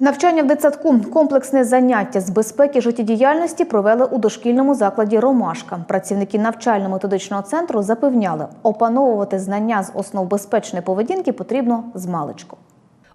Навчання в дитсадку комплексне заняття з безпеки життєдіяльності провели у дошкільному закладі Ромашка. Працівники навчально-методичного центру запевняли, опановувати знання з основ безпечної поведінки потрібно з маличку.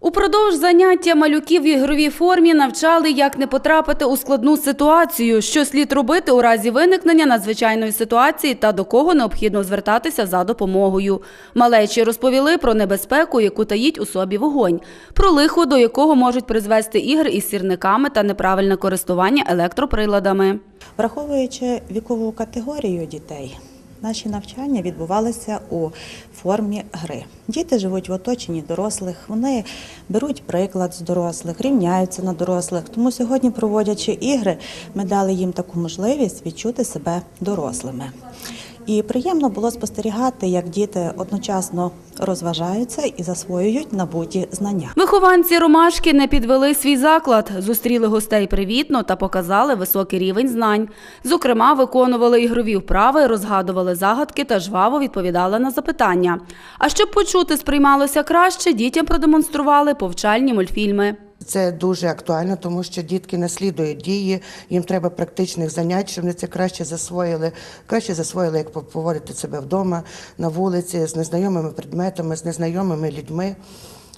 Упродовж заняття малюків в ігровій формі навчали, як не потрапити у складну ситуацію, що слід робити у разі виникнення надзвичайної ситуації та до кого необхідно звертатися за допомогою. Малечі розповіли про небезпеку, яку таїть у собі вогонь, про лихо, до якого можуть призвести ігри із сірниками та неправильне користування електроприладами. Враховуючи вікову категорію дітей, наші навчання відбувалися у формі гри. Діти живуть в оточенні дорослих, вони беруть приклад з дорослих, рівняються на дорослих. Тому сьогодні, проводячи ігри, ми дали їм таку можливість відчути себе дорослими. І приємно було спостерігати, як діти одночасно розважаються і засвоюють набуті знання. Вихованці Ромашки не підвели свій заклад, зустріли гостей привітно та показали високий рівень знань. Зокрема, виконували ігрові вправи, розгадували загадки та жваво відповідали на запитання. А щоб почути сприймалося краще, дітям продемонстрували повчальні мультфільми. Це дуже актуально, тому що дітки наслідують дії, їм треба практичних занять, щоб вони це краще засвоїли, краще засвоїли, як поводити себе вдома, на вулиці, з незнайомими предметами, з незнайомими людьми.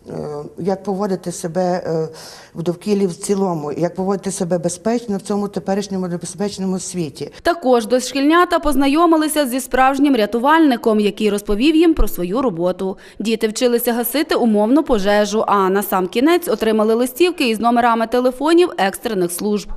Е, Як поводити себе е, в довкіллі в цілому, як поводити себе безпечно в цьому теперішньому небезпечному світі. Також дошкільнята познайомилися зі справжнім рятувальником, який розповів їм про свою роботу. Діти вчилися гасити умовну пожежу, а на сам кінець отримали листівки із номерами телефонів екстрених служб.